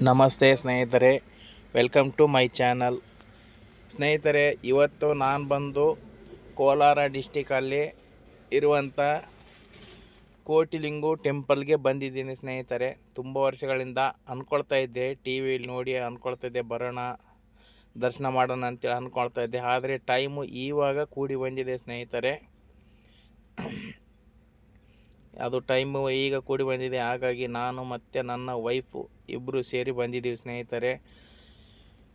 ನಮಸ್ತೆ ಸ್ನೇಹಿತರೆ welcome to my channel ಸ್ನೇಹಿತರೆ, ಇವತ್ತು ನಾನು ಬಂದು ಕೋಲಾರ ಡಿಸ್ಟಿಕಲ್ಲಿ ಇರುವಂಥ ಕೋಟಿಲಿಂಗು ಟೆಂಪಲ್ಗೆ ಬಂದಿದ್ದೀನಿ ಸ್ನೇಹಿತರೆ. ತುಂಬ ವರ್ಷಗಳಿಂದ ಅಂದ್ಕೊಳ್ತಾ ಇದ್ದೆ ಟಿ ವಿಲಿ ನೋಡಿ ಅಂದ್ಕೊಳ್ತಾ ಇದ್ದೆ, ಬರೋಣ, ದರ್ಶನ ಮಾಡೋಣ ಅಂತೇಳಿ ಅಂದ್ಕೊಳ್ತಾ ಇದ್ದೆ. ಆದರೆ ಟೈಮು ಈವಾಗ ಕೂಡಿ ಬಂದಿದೆ ಸ್ನೇಹಿತರೆ. ಅದು ಟೈಮು ಈಗ ಕೂಡಿ ಬಂದಿದೆ. ಹಾಗಾಗಿ ನಾನು ಮತ್ತು ನನ್ನ ವೈಫು ಇಬ್ಬರು ಸೇರಿ ಬಂದಿದ್ದೀವಿ ಸ್ನೇಹಿತರೆ.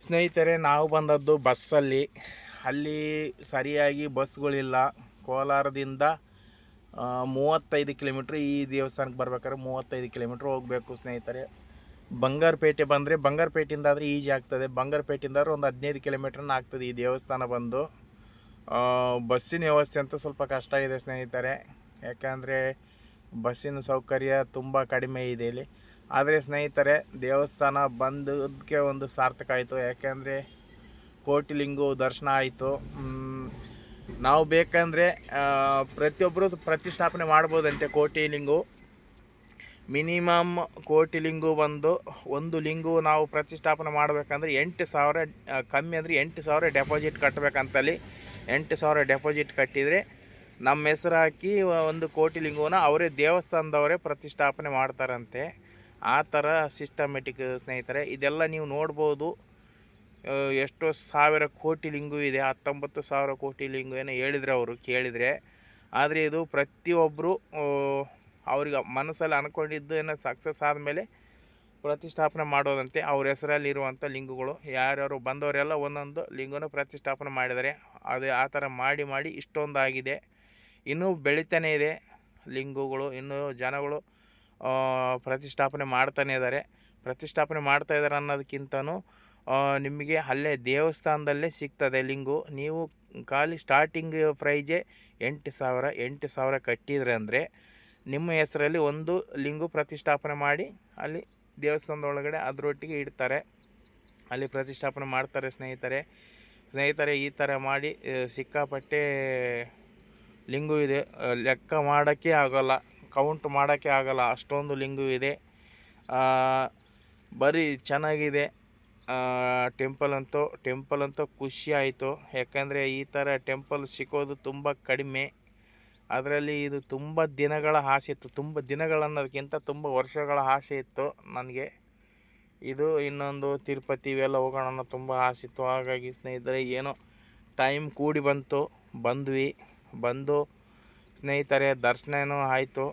ಸ್ನೇಹಿತರೆ, ನಾವು ಬಂದದ್ದು ಬಸ್ಸಲ್ಲಿ ಅಲ್ಲಿ. ಸರಿಯಾಗಿ ಬಸ್ಗಳಿಲ್ಲ ಕೋಲಾರದಿಂದ ಮೂವತ್ತೈದು ಕಿಲೋಮೀಟ್ರ್ ಈ ದೇವಸ್ಥಾನಕ್ಕೆ ಬರ್ಬೇಕಾದ್ರೆ ಮೂವತ್ತೈದು ಕಿಲೋಮೀಟ್ರ್ ಹೋಗಬೇಕು ಸ್ನೇಹಿತರೆ. ಬಂಗಾರಪೇಟೆ ಬಂದರೆ ಬಂಗಾರಪೇಟೆಯಿಂದ ಆದರೆ ಈಜಿ ಆಗ್ತದೆ. ಬಂಗಾರಪೇಟೆಯಿಂದ ಒಂದು ಹದಿನೈದು ಕಿಲೋಮೀಟ್ರನ್ನ ಆಗ್ತದೆ ಈ ದೇವಸ್ಥಾನ ಬಂದು. ಬಸ್ಸಿನ ವ್ಯವಸ್ಥೆ ಅಂತೂ ಸ್ವಲ್ಪ ಕಷ್ಟ ಇದೆ ಸ್ನೇಹಿತರೆ. ಯಾಕಂದರೆ ಬಸ್ಸಿನ ಸೌಕರ್ಯ ತುಂಬ ಕಡಿಮೆ ಇದೆ ಇಲ್ಲಿ. ಆದರೆ ಸ್ನೇಹಿತರೆ, ದೇವಸ್ಥಾನ ಬಂದಕ್ಕೆ ಒಂದು ಸಾರ್ಥಕ ಆಯಿತು. ಯಾಕೆಂದರೆ ಕೋಟಿಲಿಂಗು ದರ್ಶನ ಆಯಿತು. ನಾವು ಬೇಕಂದರೆ ಪ್ರತಿಯೊಬ್ಬರು ಪ್ರತಿಷ್ಠಾಪನೆ ಮಾಡ್ಬೋದಂತೆ ಕೋಟಿಲಿಂಗು. ಮಿನಿಮಮ್ ಕೋಟಿ ಲಿಂಗು ಬಂದು ಒಂದು ಲಿಂಗು ನಾವು ಪ್ರತಿಷ್ಠಾಪನೆ ಮಾಡಬೇಕಂದ್ರೆ ಎಂಟು ಸಾವಿರ, ಕಮ್ಮಿ ಅಂದರೆ ಎಂಟು ಸಾವಿರ ಡೆಪಾಸಿಟ್ ಕಟ್ಟಬೇಕಂತಲ್ಲಿ ಎಂಟು ಸಾವಿರ ಡೆಪಾಸಿಟ್ ಕಟ್ಟಿದರೆ ನಮ್ಮ ಹೆಸರು ಹಾಕಿ ಒಂದು ಕೋಟಿ ಲಿಂಗವನ್ನ ಅವರೇ ದೇವಸ್ಥಾನದವರೇ ಪ್ರತಿಷ್ಠಾಪನೆ ಮಾಡ್ತಾರಂತೆ. ಆ ಥರ ಸಿಸ್ಟಮೆಟಿಕ್ ಸ್ನೇಹಿತರೆ, ಇದೆಲ್ಲ ನೀವು ನೋಡ್ಬೋದು. ಎಷ್ಟೋ ಸಾವಿರ ಕೋಟಿ ಲಿಂಗು ಇದೆ. ಹತ್ತೊಂಬತ್ತು ಸಾವಿರ ಕೋಟಿ ಲಿಂಗು ಏನೋ ಹೇಳಿದರೆ ಅವರು, ಕೇಳಿದರೆ. ಆದರೆ ಇದು ಪ್ರತಿಯೊಬ್ಬರು ಅವ್ರಿಗೆ ಮನಸ್ಸಲ್ಲಿ ಅಂದ್ಕೊಂಡಿದ್ದು ಏನೋ ಸಕ್ಸಸ್ ಆದಮೇಲೆ ಪ್ರತಿಷ್ಠಾಪನೆ ಮಾಡೋದಂತೆ. ಅವ್ರ ಹೆಸರಲ್ಲಿ ಲಿಂಗಗಳು, ಯಾರ್ಯಾರು ಬಂದವರೆಲ್ಲ ಒಂದೊಂದು ಲಿಂಗನ ಪ್ರತಿಷ್ಠಾಪನೆ ಮಾಡಿದ್ದಾರೆ. ಅದು ಆ ಥರ ಮಾಡಿ ಮಾಡಿ ಇಷ್ಟೊಂದು ಆಗಿದೆ ಇನ್ನೂ ಬೆಳಿತಾನೇ ಇದೆ. ಲಿಂಗುಗಳು, ಇನ್ನೂ ಜನಗಳು ಪ್ರತಿಷ್ಠಾಪನೆ ಮಾಡ್ತಾನೆ ಇದ್ದಾರೆ. ಪ್ರತಿಷ್ಠಾಪನೆ ಮಾಡ್ತಾ ಇದ್ದಾರೆ ಅನ್ನೋದಕ್ಕಿಂತನೂ ನಿಮಗೆ ಅಲ್ಲೇ ದೇವಸ್ಥಾನದಲ್ಲೇ ಸಿಗ್ತದೆ ಲಿಂಗು. ನೀವು ಖಾಲಿ ಸ್ಟಾರ್ಟಿಂಗ್ ಪ್ರೈಜೆ ಎಂಟು ಸಾವಿರ ಎಂಟು ಸಾವಿರ ಕಟ್ಟಿದ್ರೆ ಅಂದರೆ ನಿಮ್ಮ ಹೆಸರಲ್ಲಿ ಒಂದು ಲಿಂಗು ಪ್ರತಿಷ್ಠಾಪನೆ ಮಾಡಿ ಅಲ್ಲಿ ದೇವಸ್ಥಾನದೊಳಗಡೆ ಅದರೊಟ್ಟಿಗೆ ಇಡ್ತಾರೆ. ಅಲ್ಲಿ ಪ್ರತಿಷ್ಠಾಪನೆ ಮಾಡ್ತಾರೆ ಸ್ನೇಹಿತರೆ. ಸ್ನೇಹಿತರೆ, ಈ ಥರ ಮಾಡಿ ಸಿಕ್ಕಾಪಟ್ಟೆ ಲಿಂಗು ಇದೆ. ಲೆಕ್ಕ ಮಾಡೋಕ್ಕೆ ಆಗೋಲ್ಲ ಕೌಂಟ್ ಮಾಡೋಕ್ಕೆ ಆಗೋಲ್ಲ, ಅಷ್ಟೊಂದು ಲಿಂಗು ಇದೆ. ಬರೀ ಚೆನ್ನಾಗಿದೆ. ಟೆಂಪಲ್ ಅಂತೂ ಟೆಂಪಲ್ ಅಂತೂ ಖುಷಿ ಆಯಿತು. ಯಾಕಂದರೆ ಈ ಥರ ಟೆಂಪಲ್ ಸಿಕ್ಕೋದು ತುಂಬ ಕಡಿಮೆ. ಅದರಲ್ಲಿ ಇದು ತುಂಬ ದಿನಗಳ ಆಸೆ ಇತ್ತು. ತುಂಬ ದಿನಗಳನ್ನೋದಕ್ಕಿಂತ ತುಂಬ ವರ್ಷಗಳ ಆಸೆ ಇತ್ತು ನನಗೆ. ಇದು ಇನ್ನೊಂದು ತಿರುಪತಿ ಇವೆಲ್ಲ ಹೋಗೋಣ ತುಂಬ ಆಸೆ ಇತ್ತು. ಹಾಗಾಗಿ ಸ್ನೇಹಿತರೆ, ಏನೋ ಟೈಮ್ ಕೂಡಿ ಬಂತು. ಬಂದ್ವಿ. ಬಂದು ಸ್ನೇಹಿತರೆ ದರ್ಶನವೂ ಆಯಿತು.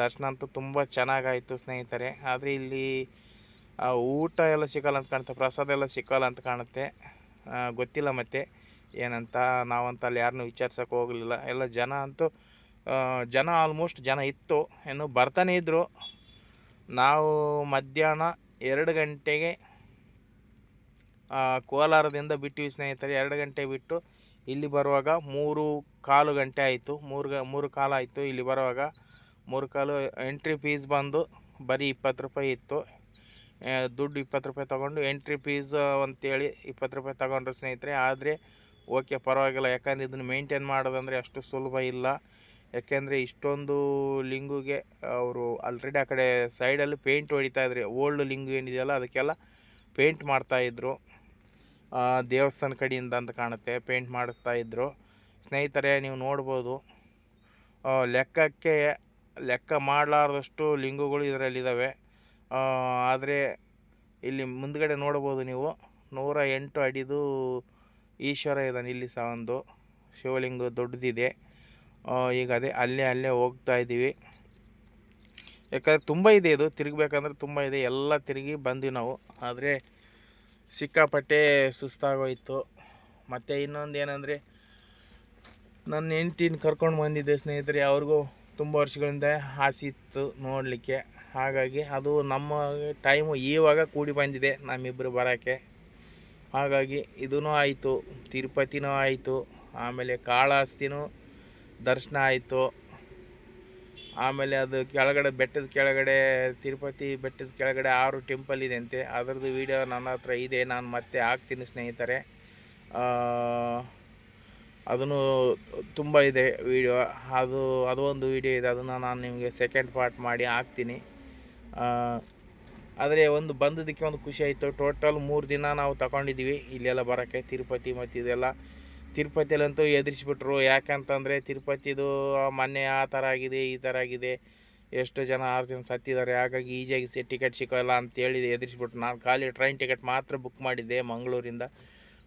ದರ್ಶನ ಅಂತೂ ತುಂಬ ಚೆನ್ನಾಗಾಯಿತು ಸ್ನೇಹಿತರೆ. ಆದರೆ ಇಲ್ಲಿ ಊಟ ಎಲ್ಲ ಸಿಗಲ್ಲ ಅಂತ ಕಾಣುತ್ತೆ, ಪ್ರಸಾದ ಎಲ್ಲ ಸಿಕ್ಕಲ್ಲ ಅಂತ ಕಾಣುತ್ತೆ. ಗೊತ್ತಿಲ್ಲ ಮತ್ತೆ ಏನಂತ, ನಾವಂತ ಅಲ್ಲಿ ಯಾರನ್ನೂ ವಿಚಾರ್ಸೋಕೆ ಹೋಗಲಿಲ್ಲ. ಎಲ್ಲ ಜನ ಅಂತೂ ಜನ ಆಲ್ಮೋಸ್ಟ್ ಜನ ಇತ್ತು. ಇನ್ನು ಬರ್ತಾನೆ ಇದ್ದರು ನಾವು ಮಧ್ಯಾಹ್ನ ಎರಡು ಗಂಟೆಗೆ ಕೋಲಾರದಿಂದ ಬಿಟ್ಟಿವಿ ಸ್ನೇಹಿತರೆ. ಎರಡು ಗಂಟೆ ಬಿಟ್ಟು ಇಲ್ಲಿ ಬರುವಾಗ ಮೂರು ಕಾಲು ಗಂಟೆ ಆಯಿತು. ಮೂರು ಮೂರು ಕಾಲು ಆಯಿತು ಇಲ್ಲಿ ಬರುವಾಗ. ಮೂರು ಕಾಲು ಎಂಟ್ರಿ ಫೀಸ್ ಬಂದು ಬರೀ ಇಪ್ಪತ್ತು ರೂಪಾಯಿ ಇತ್ತು. ದುಡ್ಡು ಇಪ್ಪತ್ತು ರೂಪಾಯಿ ತೊಗೊಂಡು ಎಂಟ್ರಿ ಫೀಸ್ ಅಂತೇಳಿ ಇಪ್ಪತ್ತು ರೂಪಾಯಿ ತೊಗೊಂಡ್ರು ಸ್ನೇಹಿತರೆ. ಆದರೆ ಓಕೆ ಪರವಾಗಿಲ್ಲ. ಯಾಕಂದ್ರೆ ಇದನ್ನು ಮೇಂಟೈನ್ ಮಾಡೋದಂದರೆ ಅಷ್ಟು ಸುಲಭ ಇಲ್ಲ. ಯಾಕೆಂದರೆ ಇಷ್ಟೊಂದು ಲಿಂಗುಗೆ ಅವರು ಆಲ್ರೆಡಿ ಆ ಕಡೆ ಸೈಡಲ್ಲಿ ಪೇಂಟ್ ಹೊಡಿತಾ ಓಲ್ಡ್ ಲಿಂಗು ಏನಿದೆಯಲ್ಲ ಅದಕ್ಕೆಲ್ಲ ಪೇಂಟ್ ಮಾಡ್ತಾಯಿದ್ರು ದೇವಸ್ಥಾನ ಕಡೆಯಿಂದ ಅಂತ ಕಾಣುತ್ತೆ. ಪೇಂಟ್ ಮಾಡಿಸ್ತಾ ಇದ್ದರು ಸ್ನೇಹಿತರೆ, ನೀವು ನೋಡ್ಬೋದು. ಲೆಕ್ಕಕ್ಕೆ, ಲೆಕ್ಕ ಮಾಡಲಾರದಷ್ಟು ಲಿಂಗಗಳು ಇದರಲ್ಲಿದ್ದಾವೆ ಆದರೆ ಇಲ್ಲಿ ಮುಂದ್ಗಡೆ ನೋಡ್ಬೋದು ನೀವು. ನೂರ ಎಂಟು ಅಡಿದು ಈಶ್ವರ ಇದ್ದಾನೆ ಇಲ್ಲಿ ಸಹ ಒಂದು ಶಿವಲಿಂಗ ದೊಡ್ಡದಿದೆ. ಈಗ ಅದೇ ಅಲ್ಲೇ ಅಲ್ಲೇ ಹೋಗ್ತಾ ಇದ್ದೀವಿ. ಯಾಕಂದರೆ ತುಂಬ ಇದೆ ಇದು. ತಿರುಗಬೇಕಂದ್ರೆ ತುಂಬ ಇದೆ. ಎಲ್ಲ ತಿರುಗಿ ಬಂದ್ವಿ ನಾವು. ಆದರೆ ಸಿಕ್ಕಾಪಟ್ಟೆ ಸುಸ್ತಾಗೋಯ್ತು. ಮತ್ತು ಇನ್ನೊಂದು ಏನಂದರೆ ನನ್ನ ಹೆಂಡ್ತಿನ ಕರ್ಕೊಂಡು ಬಂದಿದ್ದೆ ಸ್ನೇಹಿತರೆ, ಅವ್ರಿಗೂ ತುಂಬ ವರ್ಷಗಳಿಂದ ಆಸೆ ಇತ್ತು ನೋಡಲಿಕ್ಕೆ. ಹಾಗಾಗಿ ಅದು ನಮ್ಮ ಟೈಮು ಇವಾಗ ಕೂಡಿ ಬಂದಿದೆ ನಮ್ಮಿಬ್ಬರು ಬರೋಕ್ಕೆ. ಹಾಗಾಗಿ ಇದೂ ಆಯಿತು, ತಿರುಪತಿನೂ ಆಯಿತು, ಆಮೇಲೆ ಕಾಳಾಸ್ತಿನೂ ದರ್ಶನ ಆಯಿತು. ಆಮೇಲೆ ಅದು ಕೆಳಗಡೆ ಬೆಟ್ಟದ ಕೆಳಗಡೆ, ತಿರುಪತಿ ಬೆಟ್ಟದ ಕೆಳಗಡೆ ಆರು ಟೆಂಪಲ್ ಇದೆ ಅಂತೆ. ಅದರದ್ದು ವಿಡಿಯೋ ನನ್ನ ಹತ್ರ ಇದೆ, ನಾನು ಮತ್ತೆ ಹಾಕ್ತೀನಿ ಸ್ನೇಹಿತರೆ. ಅದನ್ನು ತುಂಬ ಇದೆ ವಿಡಿಯೋ ಅದು ಅದು ಒಂದು ವಿಡಿಯೋ ಇದೆ, ಅದನ್ನು ನಾನು ನಿಮಗೆ ಸೆಕೆಂಡ್ ಪಾರ್ಟ್ ಮಾಡಿ ಹಾಕ್ತೀನಿ. ಆದರೆ ಒಂದು ಬಂದದಕ್ಕೆ ಒಂದು ಖುಷಿ ಆಯಿತು. ಟೋಟಲ್ ಮೂರು ದಿನ ನಾವು ತಗೊಂಡಿದ್ದೀವಿ. ಇಲ್ಲೆಲ್ಲ ಬರೋಕ್ಕೆ, ತಿರುಪತಿ ಮತ್ತು ಇದೆಲ್ಲ. ತಿರುಪತಿಯಲ್ಲಂತೂ ಎದುರಿಸ್ಬಿಟ್ರು. ಯಾಕಂತಂದರೆ ತಿರುಪತಿದು ಮೊನ್ನೆ ಆ ಥರ ಆಗಿದೆ ಈ ಥರ ಆಗಿದೆ. ಎಷ್ಟು ಜನ ಆರು ಜನ ಸತ್ತಿದ್ದಾರೆ. ಹಾಗಾಗಿ ಈಜಿಯಾಗಿ ಸಿ ಟಿಕೆಟ್ ಸಿಗೋಲ್ಲ ಅಂತೇಳಿ ಎದುರಿಸ್ಬಿಟ್ರು. ನಾನು ಖಾಲಿ ಟ್ರೈನ್ ಟಿಕೆಟ್ ಮಾತ್ರ ಬುಕ್ ಮಾಡಿದ್ದೆ ಮಂಗಳೂರಿಂದ.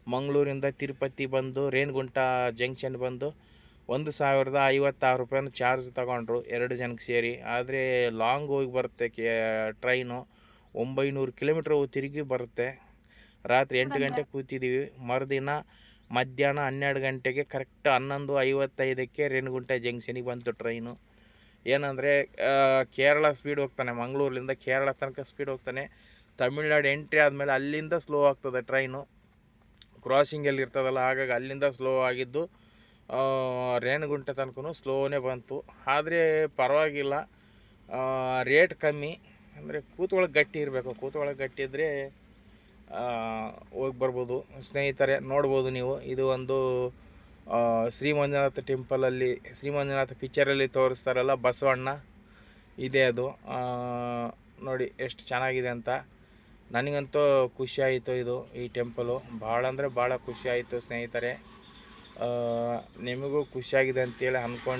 ಮಂಗಳೂರಿಂದ ತಿರುಪತಿ ಬಂದು ರೇಣುಗುಂಟ ಜಂಕ್ಷನ್ ಬಂದು ಒಂದು ಸಾವಿರದ ಐವತ್ತಾರು ರೂಪಾಯಿನ ಚಾರ್ಜ್ ತಗೊಂಡ್ರು ಎರಡು ಜನಕ್ಕೆ ಸೇರಿ. ಆದರೆ ಲಾಂಗ್ ಹೋಗಿ ಬರುತ್ತೆ ಕೆ ಟ್ರೈನು. ಒಂಬೈನೂರು ಕಿಲೋಮೀಟ್ರ್ ತಿರುಗಿ ಬರುತ್ತೆ. ರಾತ್ರಿ ಎಂಟು ಗಂಟೆಗೆ ಕೂತಿದ್ದೀವಿ. ಮರುದಿನ ಮಧ್ಯಾಹ್ನ ಹನ್ನೆರಡು ಗಂಟೆಗೆ ಕರೆಕ್ಟ್ ಹನ್ನೊಂದು ಐವತ್ತೈದಕ್ಕೆ ರೇಣುಗುಂಟೆ ಜಂಕ್ಷನಿಗೆ ಬಂತು ಟ್ರೈನು ಏನಂದರೆ ಕೇರಳ ಸ್ಪೀಡ್ ಹೋಗ್ತಾನೆ ಮಂಗಳೂರಿಂದ ಕೇರಳ ತನಕ ಸ್ಪೀಡ್ ಹೋಗ್ತಾನೆ. ತಮಿಳ್ನಾಡು ಎಂಟ್ರಿ ಆದಮೇಲೆ ಅಲ್ಲಿಂದ ಸ್ಲೋ ಆಗ್ತದೆ ಟ್ರೈನು ಕ್ರಾಸಿಂಗಲ್ಲಿ ಇರ್ತದಲ್ಲ, ಹಾಗಾಗಿ ಅಲ್ಲಿಂದ ಸ್ಲೋ ಆಗಿದ್ದು ರೇಣುಗುಂಟೆ ತನಕ ಸ್ಲೋನೇ ಬಂತು. ಆದರೆ ಪರವಾಗಿಲ್ಲ ರೇಟ್ ಕಮ್ಮಿ. ಅಂದರೆ ಕೂತ್ಕೊಳ್ಳೋಕೆ ಗಟ್ಟಿ ಇರಬೇಕು. ಕೂತ್ಕೊಳ್ಳೋಕೆ ಗಟ್ಟಿ ಇದ್ದರೆ ಹೋಗಿ ಬರ್ಬೋದು, ಸ್ನೇಹಿತರೆ, ನೋಡ್ಬೋದು ನೀವು. ಇದು ಒಂದು ಶ್ರೀಮಂಜನಾಥ ಶ್ರೀ ಮಂಜುನಾಥ ಟೆಂಪಲಲ್ಲಿ ಶ್ರೀ ಮಂಜುನಾಥ ಪಿಕ್ಚರಲ್ಲಿ ತೋರಿಸ್ತಾರಲ್ಲ, ಬಸವಣ್ಣ. ಇದೆ ಅದು. ನೋಡಿ, ಎಷ್ಟು ಚೆನ್ನಾಗಿದೆ ಅಂತ. ನನಗಂತೂ ಖುಷಿ ಆಯಿತು ಇದು, ಈ ಟೆಂಪಲು ಭಾಳ ಅಂದರೆ ಭಾಳ ಖುಷಿ ಆಯಿತು ಸ್ನೇಹಿತರೆ. ನಿಮಗೂ ಖುಷಿಯಾಗಿದೆ ಅಂತೇಳಿ ಅಂದ್ಕೊಂಡು